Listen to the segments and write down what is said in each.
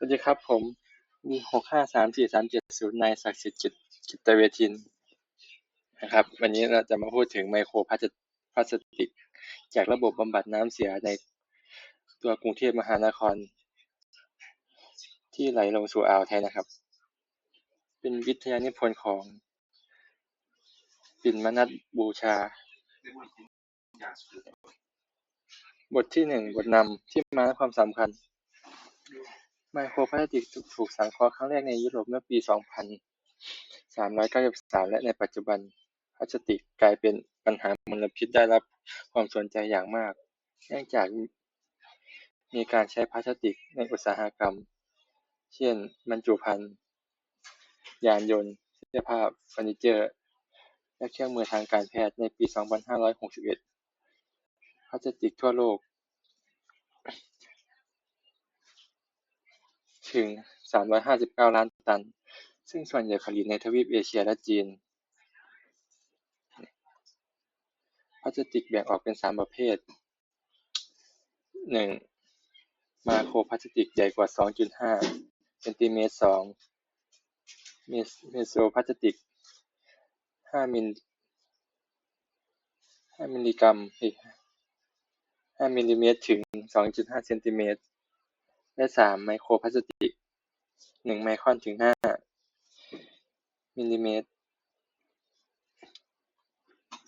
สวัสดีครับผมหกห้าสามสี่สามเจ็ดศูนย์นายศักดิ์สิทธิ์กิจกิตเวทินนะครับ วันนี้เราจะมาพูดถึงไมโครพลาสพลาสติก จากระบบบำบัดน้ำเสียในตัวกรุงเทพมหานคร ที่ไหลลงสู่อ่าวไทยนะครับ เป็นวิทยานิพนธ์ของปิ่นมนัสบูชา บทที่หนึ่งบทนำที่มาและความสำคัญ ไมโครพลาสติกถูกสังเคราะห์ครั้งแรกในยุโรปเมื่อปี 2393 และในปัจจุบันพลาสติกกลายเป็นปัญหามลพิษได้รับความสนใจอย่างมาก เนื่องจากมีการใช้พลาสติกในอุตสาหกรรม เช่นบรรจุภัณฑ์ ยานยนต์ เสื้อผ้าเฟอร์นิเจอร์ และเครื่องมือทางการแพทย์ในปี 2561 พลาสติกทั่วโลก ถึง 359 ล้านตัน ซึ่งส่วนใหญ่ผลิตในทวีปเอเชียและจีน พลาสติกแบ่งออกเป็น 3 ประเภท 1. มาโครพลาสติกใหญ่กว่า 2.5 เซนติเมตร 2. เมโซพลาสติก 5 มิล5มิลลิกรัม5มิลลิเมตรถึง 2.5 เซนติเมตร และสามไมโครพลาสติกหนึ่งไมครอนถึงห้ามิลลิเมตร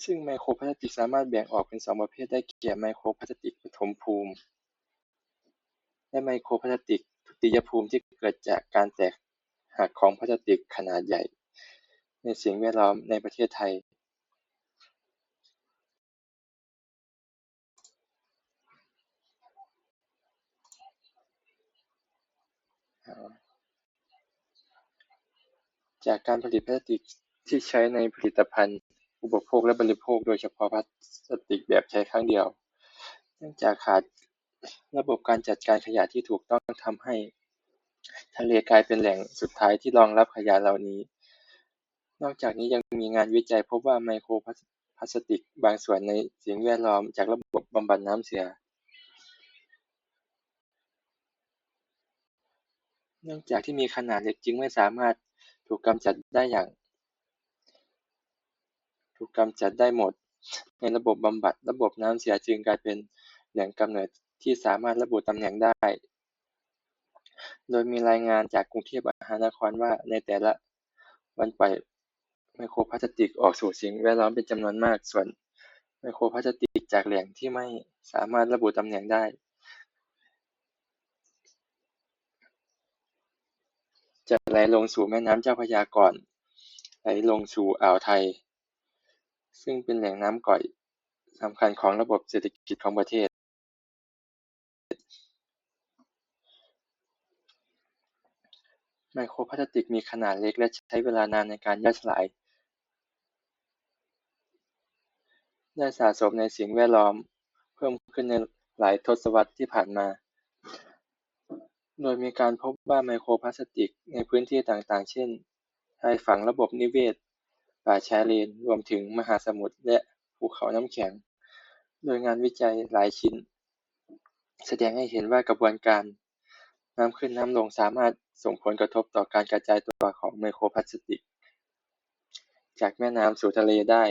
ซึ่งไมโครพลาสติกสามารถแบ่งออกเป็นสองประเภทได้แก่ไมโครพลาสติกปฐมภูมิ และไมโครพลาสติกทุติยภูมิที่เกิดจากการแตกหักของพลาสติกขนาดใหญ่ ในสิ่งแวดล้อมในประเทศไทย จากการผลิตพลาสติกที่ใช้ในผลิตภัณฑ์ อุปโภคและบริโภค โดยเฉพาะพลาสติกแบบใช้ครั้งเดียว เนื่องจากขาดระบบการจัดการขยะที่ถูกต้องทำให้ทะเลกลายเป็นแหล่งสุดท้ายที่รองรับขยะเหล่านี้ นอกจากนี้ยังมีงานวิจัยพบว่าไมโครพลาสติกบางส่วนในสิ่งแวดล้อมจากระบบบำบัดน้ำเสีย เนื่องจากที่มีขนาดเล็กจึงไม่สามารถ ถูกกำจัดได้อย่าง ถูกกำจัดได้หมด ในระบบบำบัด ระบบน้ำเสียจึงกลายเป็นแหล่งกำเนิดที่สามารถระบุตำแหน่งได้ โดยมีรายงานจากกรุงเทพมหานครว่าในแต่ละวันปล่อยไมโครพลาสติกออกสู่สิ่งแวดล้อมเป็นจำนวนมาก ส่วนไมโครพลาสติกจากแหล่งที่ไม่สามารถระบุตำแหน่งได้ จะไหลลงสู่แม่น้ำเจ้าพระยาก่อน ไหลลงสู่อ่าวไทย ซึ่งเป็นแหล่งน้ำก่อยสำคัญของระบบเศรษฐกิจของประเทศ ไมโครพลาสติกมีขนาดเล็กและใช้เวลานานในการย่อยสลาย ได้สะสมในสิ่งแวดล้อม เพิ่มขึ้นในหลายทศวรรษที่ผ่านมา โดยมีการพบว่าไมโครพลาสติกในพื้นที่ต่าง ๆ เช่น ชายฝั่งระบบนิเวศ ป่าชายเลน รวมถึงมหาสมุทรและภูเขาน้ำแข็ง โดยงานวิจัยหลายชิ้น แสดงให้เห็นว่ากระบวนการน้ำขึ้นน้ำลงสามารถส่งผลกระทบต่อการกระจายตัวของไมโครพลาสติก จากแม่น้ำสู่ทะเลได้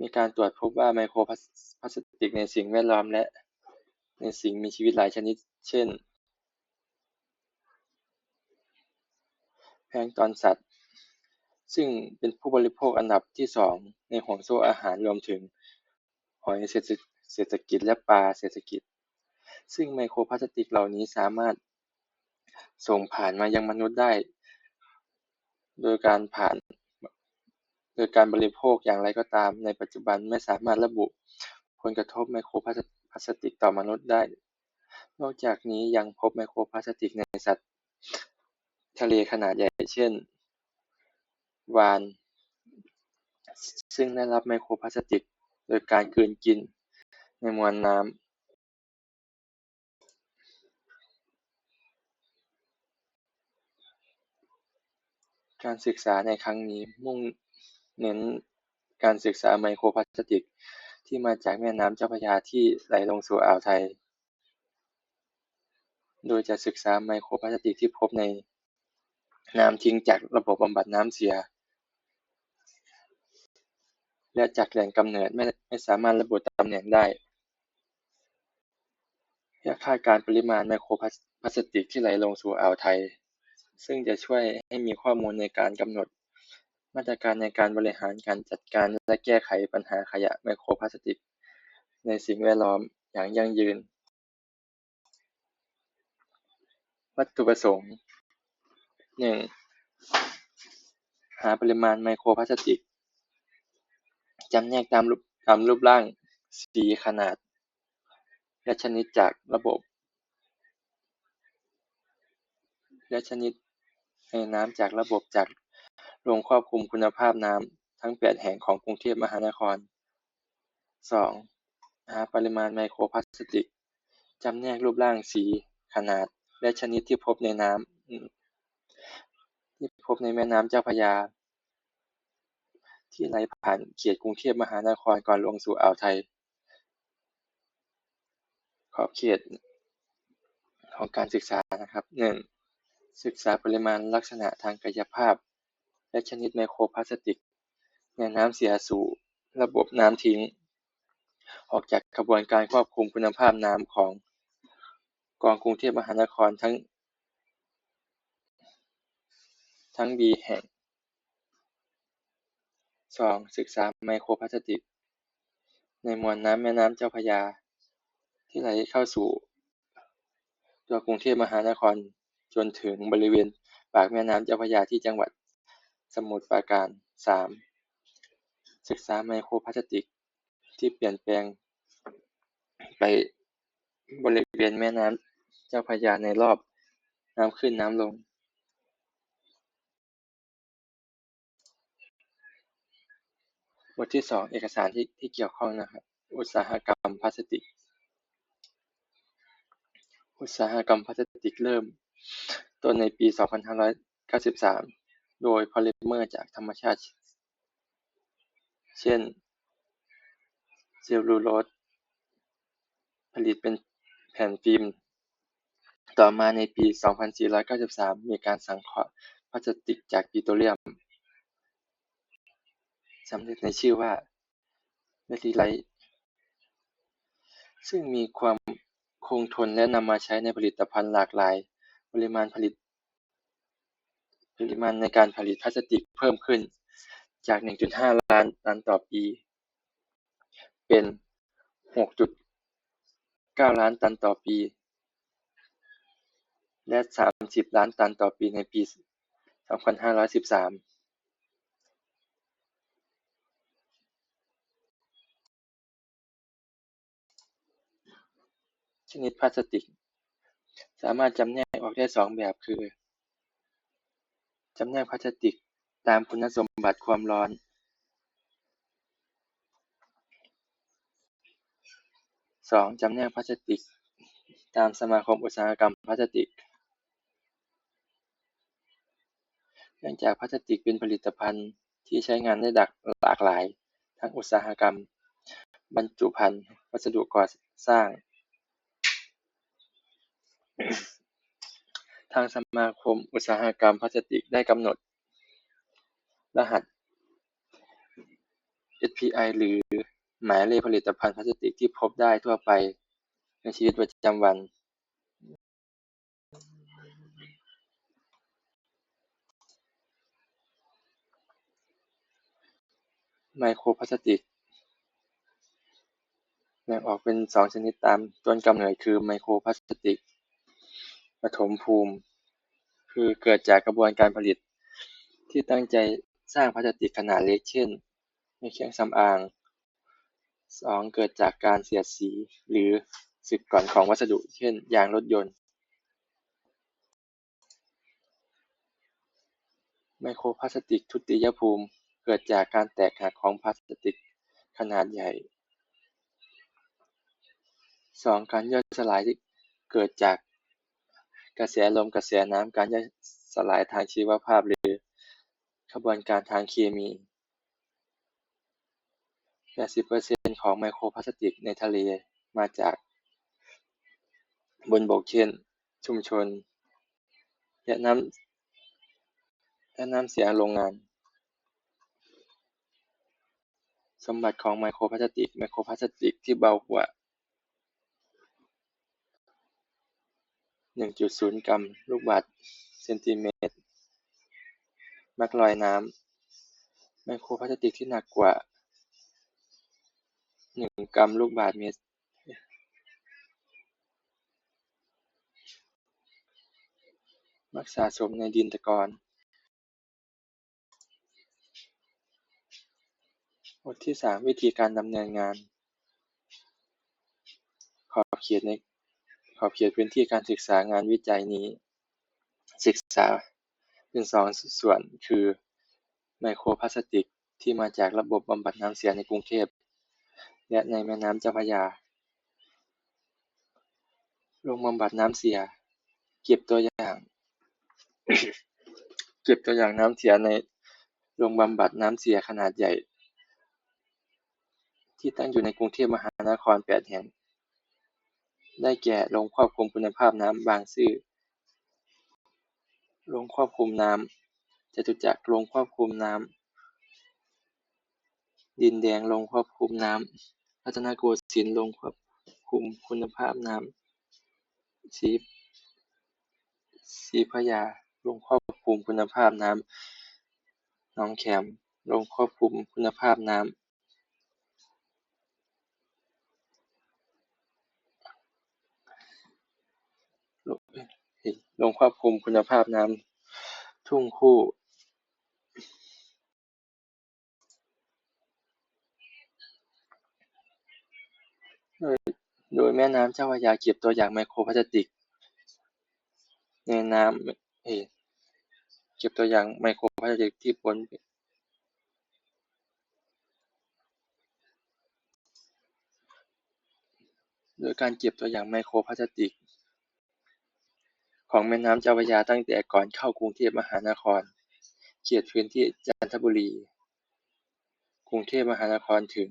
มีการตรวจพบว่าไมโครพลาสติกในสิ่งแวดล้อมและ ในสิ่งมีชีวิตหลายชนิด เช่น แพลงก์ตอนสัตว์ ซึ่งเป็นผู้บริโภคอันดับที่สองในห่วงโซ่อาหารรวมถึง หอยเศรษฐกิจและปลาเศรษฐกิจ ซึ่งไมโครพลาสติกเหล่านี้สามารถส่งผ่านมายังมนุษย์ได้ โดยการผ่านโดยการบริโภคอย่างไรก็ตามในปัจจุบันไม่สามารถระบุผลกระทบไมโครพลาสติก ลาสต่อมนุษย์ได้ นอกจากนี้ยังพบไมโครพลาสติกในสัตว์ทะเลขนาดใหญ่เช่น วาฬซึ่งได้รับไมโครพลาสติก โดยการกลืนกินในมวลน้ำการศึกษาในครั้งนี้มุ่งเน้นการศึกษาไมโครพลาสติก ที่มาจากแม่น้ำเจ้าพระยาที่ไหลลงสู่อ่าวไทย โดยจะศึกษาไมโครพลาสติกที่พบในน้ำทิ้งจากระบบบำบัดน้ำเสีย และจากแหล่งกำเนิดไม่ไม่สามารถระบุตำแหน่งได้เพื่อคาดการณ์ปริมาณไมโครพลาสติกที่ไหลลงสู่อ่าวไทย ซึ่งจะช่วยให้มีข้อมูลในการกำหนด มาตรการในการบริหารการจัดการและแก้ไขปัญหาขยะไมโครพลาสติก ในสิ่งแวดล้อมอย่างยั่งยืน วัตถุประสงค์หนึ่งหาปริมาณไมโครพลาสติกจำแนกตามรูปตามรูปร่าง สีขนาด และชนิดจากระบบ และชนิดในน้ำจากระบบจาก โรงควบคุมคุณภาพน้ำทั้ง 8 แห่งของกรุงเทพมหานครสองหาปริมาณไมโครพลาสติกจำแนกรูปร่างสีขนาด และชนิดที่พบในน้ำที่พบในแม่น้ำเจ้าพระยา ที่ไหลผ่านเขตกรุงเทพมหานครก่อนลงสู่อ่าวไทย ขอบเขตของการศึกษานะครับหนึ่งศึกษาปริมาณลักษณะทางกายภาพ และชนิดไมโครพลาสติก ในน้ำเสียสู่ระบบน้ำทิ้ง ออกจากกระบวนการควบคุมคุณภาพน้ำของกองกรุงเทพมหานครทั้ง ทั้ง B แห่งสองศึกษาไมโครพลาสติก ในมวลน้ำแม่น้ำเจ้าพระยา ที่ไหลเข้าสู่ ตัวกรุงเทพมหานครจนถึงบริเวณปากแม่น้ำเจ้าพระยาที่จังหวัด สมุทรปราการ สาม ศึกษาไมโครพลาสติก ที่เปลี่ยนแปลง ไปบริเวณแม่น้ำเจ้าพระยาในรอบน้ำขึ้นน้ำลง บทที่สองเอกสารที่ที่เกี่ยวข้องนะครับ อุตสาหกรรมพลาสติก อุตสาหกรรมพลาสติกเริ่มต้นในปี 2593 โดยพอลิเมอร์จากธรรมชาติ เช่น เซลลูโลสผลิตเป็นแผ่นฟิล์ม ต่อมาในปี 2493 มีการสังเคราะห์พลาสติกจากปิโตรเลียมสำเร็จในชื่อว่าเมทิไลท์ซึ่งมีความคงทนและนำมาใช้ในผลิตภัณฑ์หลากหลาย ปริมาณผลิต ปริมาณในการผลิตพลาสติกเพิ่มขึ้น จาก 1.5 ล้านตันต่อปี เป็น 6.9 ล้านตันต่อปี และ 30 ล้านตันต่อปีในปี 2513ชนิดพลาสติก สามารถจำแนกออกได้สองแบบคือ จำแนกพลาสติกตามคุณสมบัติความร้อนสองจำแนกพลาสติก ตามสมาคมอุตสาหกรรมพลาสติก เนื่องจากพลาสติกเป็นผลิตภัณฑ์ที่ใช้งานได้หลากหลาย ทั้งอุตสาหกรรม บรรจุภัณฑ์ วัสดุก่อสร้าง ทางสมาคมอุตสาหกรรมพลาสติกได้กำหนด รหัส SPI หรือหมายเลขผลิตภัณฑ์พลาสติกที่พบได้ทั่วไปในชีวิตประจำวัน ไมโครพลาสติกแบ่งออกเป็นสองชนิดตามต้นกำเนิดคือไมโครพลาสติก ปฐมภูมิ คือเกิดจากกระบวนการผลิต ที่ตั้งใจสร้างพลาสติกขนาดเล็กเช่น ในเครื่องสำอางสองเกิดจากการเสียดสี หรือสึกก่อนของวัสดุ เช่น ยางรถยนต์ ไมโครพลาสติกทุติยภูมิ เกิดจากการแตกหักของพลาสติกขนาดใหญ่สองการย่อยสลายที่เกิดจาก กระแสลม กระแสน้ำ การย่อยสลายทางชีวภาพ หรือกระบวนการทางเคมี 80%ของไมโครพลาสติกในทะเลมาจากบนบกเช่น ชุมชน และน้ำและน้ำเสียโรงงาน สมบัติของไมโครพลาสติก ไมโครพลาสติกที่เบากว่า 1.0กรัมลูกบาศก์เซนติเมตร มักลอยน้ำไมโครพลาสติกที่หนักกว่า1กรัมลูกบาศก์เมตร มักสะสมในดินตะกอนบทที่3วิธีการดำเนินงาน ขอบเขตใน ขอบเขตพื้นที่การศึกษางานวิจัยนี้ ศึกษาเป็นสองส่วนคือไมโครพลาสติกที่มาจากระบบบำบัดน้ำเสียในกรุงเทพ และในแม่น้ำเจ้าพระยาโรงบำบัดน้ำเสีย เก็บตัวอย่าง เก็บตัวอย่างน้ำเสียในโรงบำบัดน้ำเสียขนาดใหญ่ ที่ตั้งอยู่ในกรุงเทพมหานคร8แห่ง ได้แก่ โรงควบคุมคุณภาพน้ำบางซื่อ โรงควบคุมน้ำ จตุจักร โรงควบคุมน้ำ ดินแดง โรงควบคุมน้ำ รัตนโกสินทร์ โรงควบคุมคุณภาพน้ำ ศรี ศรีพระยา โรงควบคุมคุณภาพน้ำ หนองแขม โรงควบคุมคุณภาพน้ำ โรงควบคุมคุณภาพน้ำทุ่งคู่โดยแม่น้ำเจ้าพระยาเก็บตัวอย่างไมโครพลาสติก ในน้ำเอเก็บตัวอย่างไมโครพลาสติกที่ปนโดยการเก็บตัวอย่างไมโครพลาสติก ของแม่น้ำเจ้าพระยาตั้งแต่ก่อนเข้ากรุงเทพมหานคร เขตพื้นที่จันทบุรี กรุงเทพมหานครถึง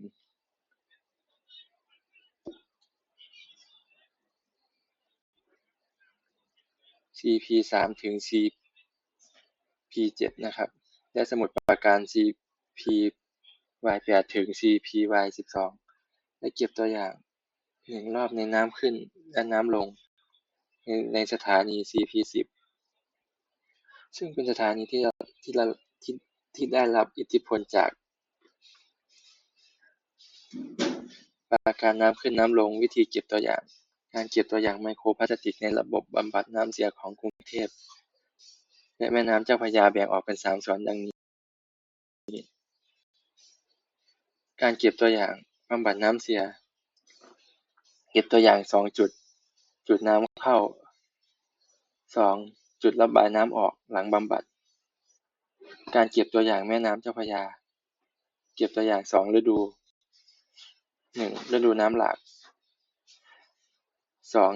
ซีพีสามถึงซีพีเจ็ดนะครับ และสมุทรปราการซีพีวายแปดถึงซีพีวายสิบสองและเก็บตัวอย่างหนึ่งรอบในน้ำขึ้นและน้ำลง ในในสถานีซีพีสิบซึ่งเป็นสถานีที่ที่ที่ที่ได้รับอิทธิพลจากปราการน้ำขึ้นน้ำลงวิธีเก็บตัวอย่าง การเก็บตัวอย่างไมโครพลาสติกในระบบบำบัดน้ำเสียของกรุงเทพ และแม่น้ำเจ้าพระยาแบ่งออกเป็นสามส่วนดังนี้ การเก็บตัวอย่างบำบัดน้ำเสีย เก็บตัวอย่างสองจุด จุดน้ำ เข้าสอง จุดระบายน้ำออกหลังบำบัด การเก็บตัวอย่างแม่น้ำเจ้าพระยา เก็บตัวอย่างสองฤดู หนึ่งฤดูน้ำหลาก สอง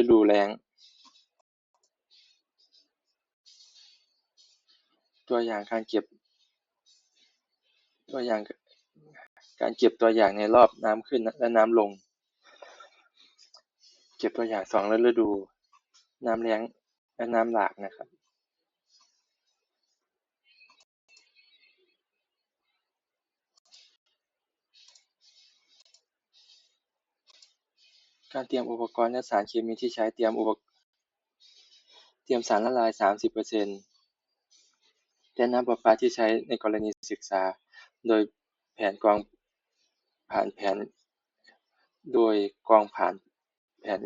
ฤดูแล้ง ตัวอย่างการเก็บ ตัวอย่างการเก็บตัวอย่างในรอบน้ำขึ้นและน้ำลง เก็บตัวอย่างสองฤดู น้ำแล้ง และน้ำหลากนะครับการเตรียมอุปกรณ์และสารเคมีที่ใช้เตรียมอุปเตรียมสารละลายสามสิบเปอร์เซ็นต์และน้ำประปาที่ใช้ในกรณีศึกษา โดยแผนกองผ่านแผน โดยกองผ่าน น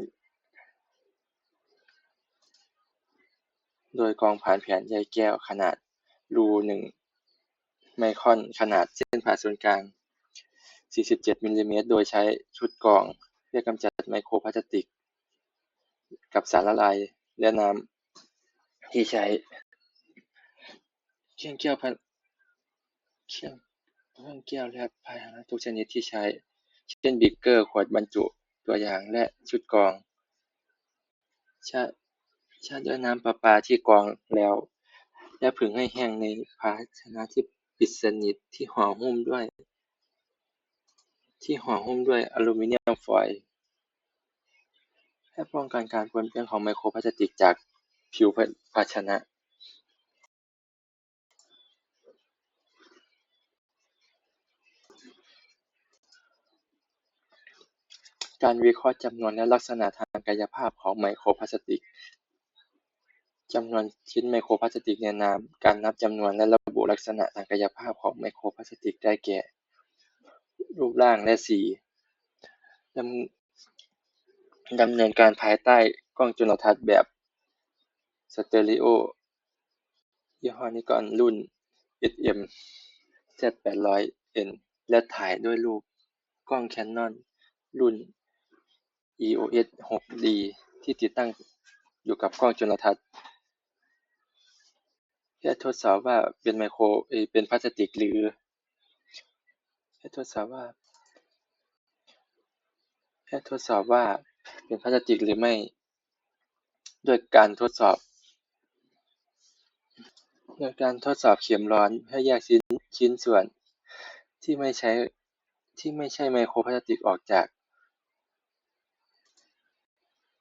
โดยกองผ่านแผนใยแก้วขนาดรูหนึ่งไมครอนขนาดเส้นผ่าศูนย์กลางสี่สิบเจ็ดมิลลิเมตรโดยใช้ชุดกรองเพื่อกำจัดไมโครพลาสติก กับสารละลายและน้ำที่ใช้เครื่องแก้วพลาเครื่องเครื่องแก้วและภาชนะทุกชนิดที่ใช้ เช่นบีกเกอร์ ขวดบรรจุ ตัวอย่างและชุดกรอง ชะชะด้วยน้ำประปาที่กรองแล้ว และผึ่งให้แห้งในภาชนะที่ปิดสนิทที่ห่อหุ้มด้วย ที่ห่อหุ้มด้วยอลูมิเนียมฟอยล์และป้องกันการปนเปื้อนของไมโครพลาสติกจากผิวภาชนะ การวิเคราะห์จำนวนและลักษณะทางกายภาพของไมโครพลาสติก จำนวนชิ้นไมโครพลาสติกในน้ำ การนับจำนวนและระบุลักษณะทางกายภาพของไมโครพลาสติกได้แก่ รูปร่างและสีดำดำเนินการภายใต้กล้องจุลทรรศน์แบบสเตอริโอยี่ห้อนิกอนรุ่น SM-Z800N และถ่ายด้วยรูปกล้องแคนนอนรุ่น EOS 6D ที่ติดตั้งอยู่กับกล้องจุลทรรศน์เพื่อทดสอบว่าเป็นไมโครเป็นพลาสติกหรือเพื่อทดสอบว่าเพื่อทดสอบว่าเป็นพลาสติกหรือไม่ ด้วยการทดสอบด้วยการทดสอบเข็มร้อนเพื่อแยกชิ้นชิ้นส่วนที่ไม่ใช้ที่ไม่ใช่ไมโครพลาสติกออกจาก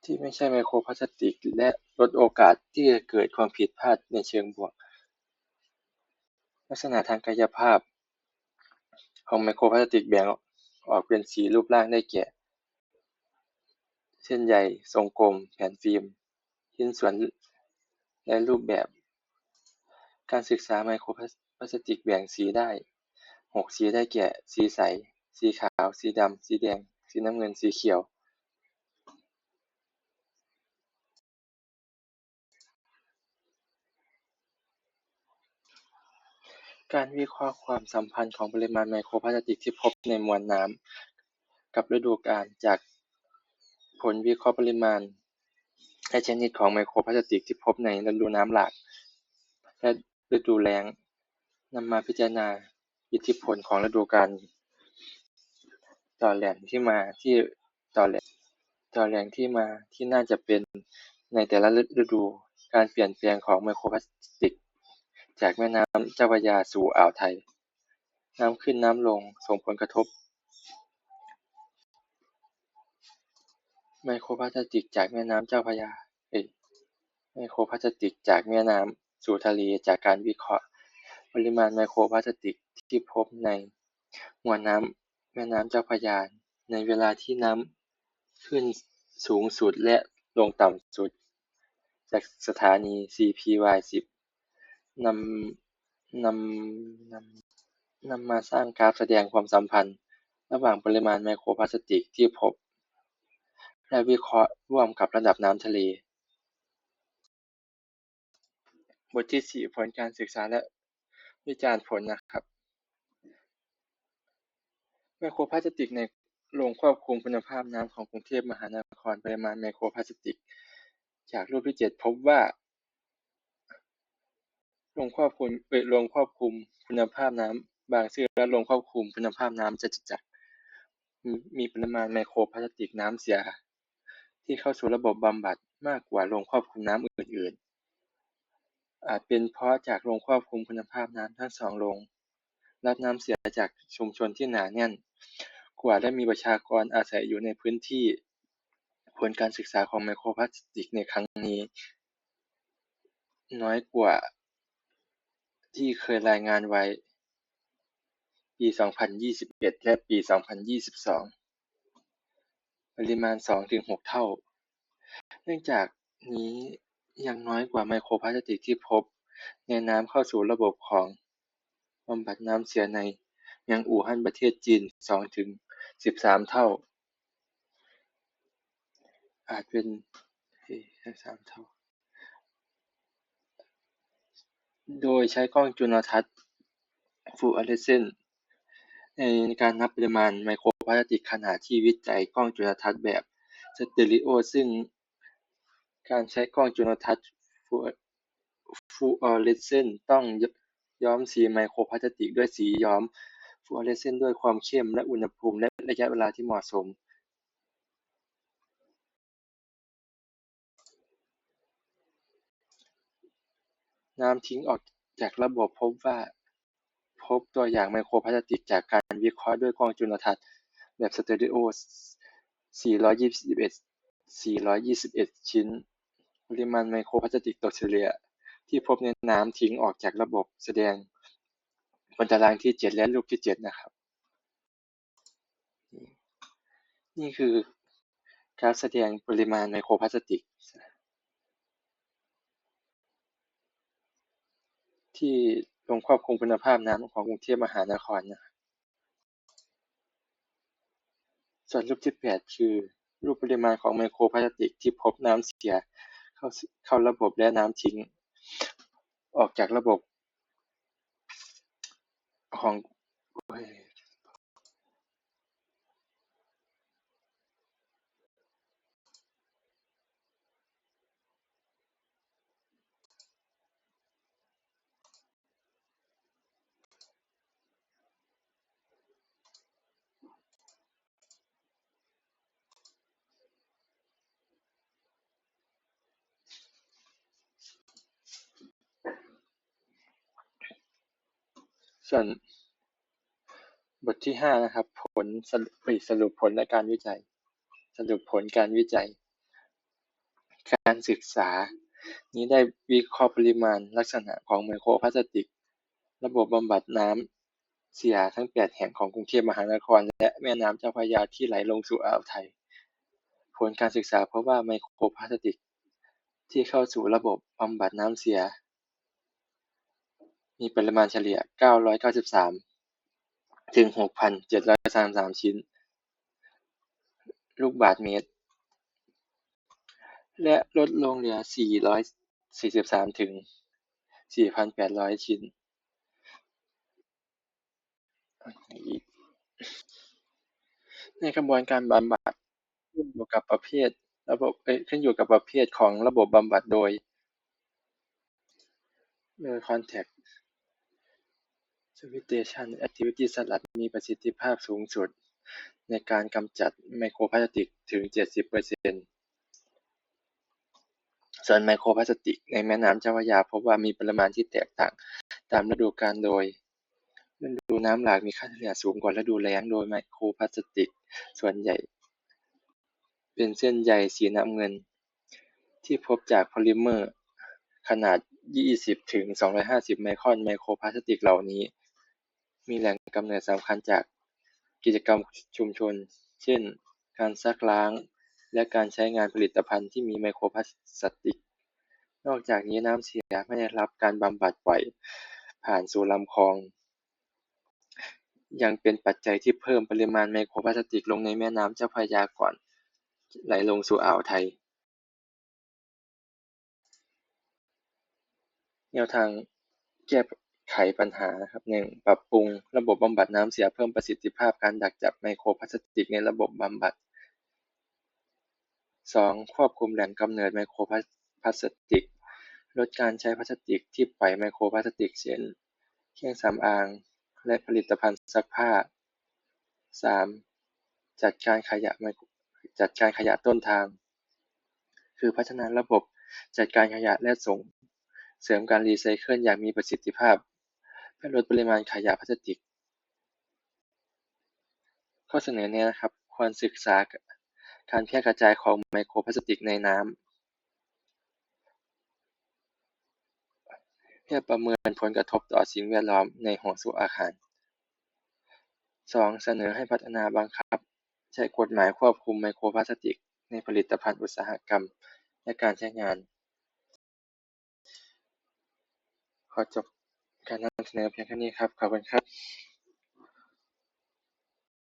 ที่ไม่ใช่ไมโครพลาสติก และลดโอกาสที่จะเกิดความผิดพลาดในเชิงบวก ลักษณะทางกายภาพ ของไมโครพลาสติกแบ่งออกเป็นสีรูปร่างได้แก่ เส้นใยทรงกลม แผ่นฟิล์มชิ้นส่วนและรูปแบบ การศึกษาไมโครพลาสติกแบ่งสีได้หกสีได้แก่ สีใส สีขาว สีดำ สีแดง สีน้ำเงิน สีเขียว การวิเคราะห์ความสัมพันธ์ของปริมาณไมโครพลาสติกที่พบในมวลน้ำกับฤดูกาล จากผลวิเคราะห์ปริมาณและชนิดของไมโครพลาสติกที่พบในฤดูน้ำหลากและฤดูแล้งนำมาพิจารณาอิทธิพลของฤดูกาลต่อแหล่งที่มาที่ต่อแหล่งต่อแหล่งที่มาที่น่าจะเป็นในแต่ละฤดูการเปลี่ยนแปลงของไมโครพลาสติก จากแม่น้ำเจ้าพระยาสู่อ่าวไทย น้ำขึ้นน้ำลง ส่งผลกระทบ ไมโครพลาสติกจากแม่น้ำเจ้าพระยาไมโครพลาสติกจากแม่น้ำสู่ทะเลจากการวิเคราะห์ ปริมาณไมโครพลาสติกที่พบในมวลน้ำแม่น้ำเจ้าพระยา ในเวลาที่น้ำขึ้นสูงสุดและลงต่ำสุด จากสถานี CPY-10 นำ นำ นำ นำมาสร้างกราฟแสดงความสัมพันธ์ระหว่างปริมาณไมโครพลาสติกที่พบ และวิเคราะห์ร่วมกับระดับน้ำทะเล บทที่สี่ผลการศึกษาและวิจารณ์ผลนะครับไมโครพลาสติกในโรงควบคุมคุณภาพน้ำของกรุงเทพมหานครปริมาณไมโครพลาสติก จากรูปที่เจ็ดพบว่า โรงควบคุมเอ่อโรงควบคุมคุณภาพน้ำบางซื่อและโรงควบคุมคุณภาพน้ำจตุจักมีปริมาณไมโครพลาสติกน้ำเสีย ที่เข้าสู่ระบบบำบัดมากกว่าโรงควบคุมน้ำอื่น ๆ อาจเป็นเพราะจากโรงควบคุมคุณภาพน้ำทั้งสองโรงรับน้ำเสียจากชุมชนที่หนาแน่น กว่าและมีประชากรอาศัยอยู่ในพื้นที่ผลการศึกษาของไมโครพลาสติกในครั้งนี้ น้อยกว่า ที่เคยรายงานไว้ ปี 2021 และปี 2022 ปริมาณ 2-6 เท่า เนื่องจากนี้ยังน้อยกว่าไมโครพลาสติกที่พบ ในน้ำเข้าสู่ระบบของบำบัดน้ำเสียในเมืองอู่ฮั่นประเทศจีน 2-13 เท่า อาจเป็น13เท่า โดยใช้กล้องจุลทรรศน์ฟลูออเรสเซนต์ในการนับปริมาณไมโครพลาสติกขณะที่วิจัยกล้องจุลทรรศน์แบบสเตอริโอซึ่งการใช้กล้องจุลทรรศน์ฟลูออเรสเซนต์ต้องย้อมสีไมโครพลาสติกด้วยสีย้อมฟลูออเรสเซนต์ด้วยความเข้มและอุณหภูมิและระยะเวลาที่เหมาะสม น้ำทิ้งออกจากระบบพบว่า พบตัวอย่างไมโครพลาสติกจากการวิเคราะห์ด้วยกล้องจุลทรรศน์แบบสเตอริโอ 421 421 ชิ้น ปริมาณไมโครพลาสติกโดยเฉลี่ยที่พบในน้ำทิ้งออกจากระบบแสดงบนตารางที่ 7 และรูปที่ 7 นะครับ นี่คือกาฟแสดงปริมาณไมโครพลาสติก ที่ลงควบคุมคุณภาพน้ำของกรุงเทพมหานครนะครับ ส่วนรูปที่ 8 คือ รูปปริมาณของไมโครพลาสติกที่พบน้ำเสียเข้าเข้าระบบและน้ำทิ้ง ออกจากระบบของ ส่วนบทที่5นะครับ ผลสรุปสรุปผลและการวิจัย สรุปผลการวิจัย การศึกษา นี้ได้วิเคราะห์ปริมาณลักษณะของไมโครพลาสติก ระบบบำบัดน้ำเสียทั้ง 8 แห่งของกรุงเทพมหานคร และแม่น้ำเจ้าพระยาที่ไหลลงสู่อ่าวไทย ผลการศึกษาพบว่าไมโครพลาสติก ที่เข้าสู่ระบบบำบัดน้ำเสีย มีปริมาณเฉลี่ย 993 ถึง 6,733 ชิ้น ลูกบาศก์เมตร และลดลงเหลือ 443 ถึง 4,800 ชิ้น ในกระบวนการบำบัดขึ้นอยู่กับประเภทระบบเอ๊ยขึ้นอยู่กับประเภทของระบบบำบัดโดย No contact sanitation activity สลัดมีประสิทธิภาพสูงสุดในการกำจัดไมโครพลาสติกถึง 70 เปอร์เซ็นต์ ส่วนไมโครพลาสติกในแม่น้ำเจ้าพระยาพบว่ามีปริมาณที่แตกต่างตามฤดูกาลโดยฤดูน้ำหลากมีค่าเฉลี่ยสูงกว่าฤดูแล้งโดยไมโครพลาสติก ส่วนใหญ่ เป็นเส้นใยสีน้ำเงิน ที่พบจากโพลิเมอร์ ขนาด 20 ถึง 250 ไมครอนไมโครพลาสติกเหล่านี้ มีแหล่งกำเนิดสำคัญจากกิจกรรมชุมชน เช่น การซักล้าง และการใช้งานผลิตภัณฑ์ที่มีไมโครพลาสติก นอกจากนี้น้ำเสียไม่ได้รับการบำบัดปล่อยผ่านสู่ลำคลอง ยังเป็นปัจจัยที่เพิ่มปริมาณไมโครพลาสติกลงในแม่น้ำเจ้าพระยาก่อน ไหลลงสู่อ่าวไทย แนวทางแก้ ไขปัญหานะครับ 1. ปรับปรุงระบบบำบัดน้ำเสียเพิ่มประสิทธิภาพการดักจับไมโครพลาสติกในระบบบำบัด 2. ควบคุมแหล่งกำเนิดไมโครพลาสติก ลดการใช้พลาสติกที่ปล่อยไมโครพลาสติก เช่น เครื่องสำอาง และผลิตภัณฑ์ซักผ้า 3. จัดการขยะไมโครจัดการขยะต้นทาง คือพัฒนาระบบจัดการขยะและส่งเสริมการรีไซเคิลอย่างมีประสิทธิภาพ เพื่อลดปริมาณขยะพลาสติก ข้อเสนอแนะนะครับ ควรศึกษาการแพร่กระจายของไมโครพลาสติกในน้ำเพื่อประเมินผลกระทบต่อสิ่งแวดล้อมในห่วงโซ่อาหาร 2. เสนอให้พัฒนาบังคับ ใช้กฎหมายควบคุมไมโครพลาสติก ในผลิตภัณฑ์อุตสาหกรรม และการใช้งาน ขอจบำเสนอเพียงเท่านี้ครับ ขอบคุณครับ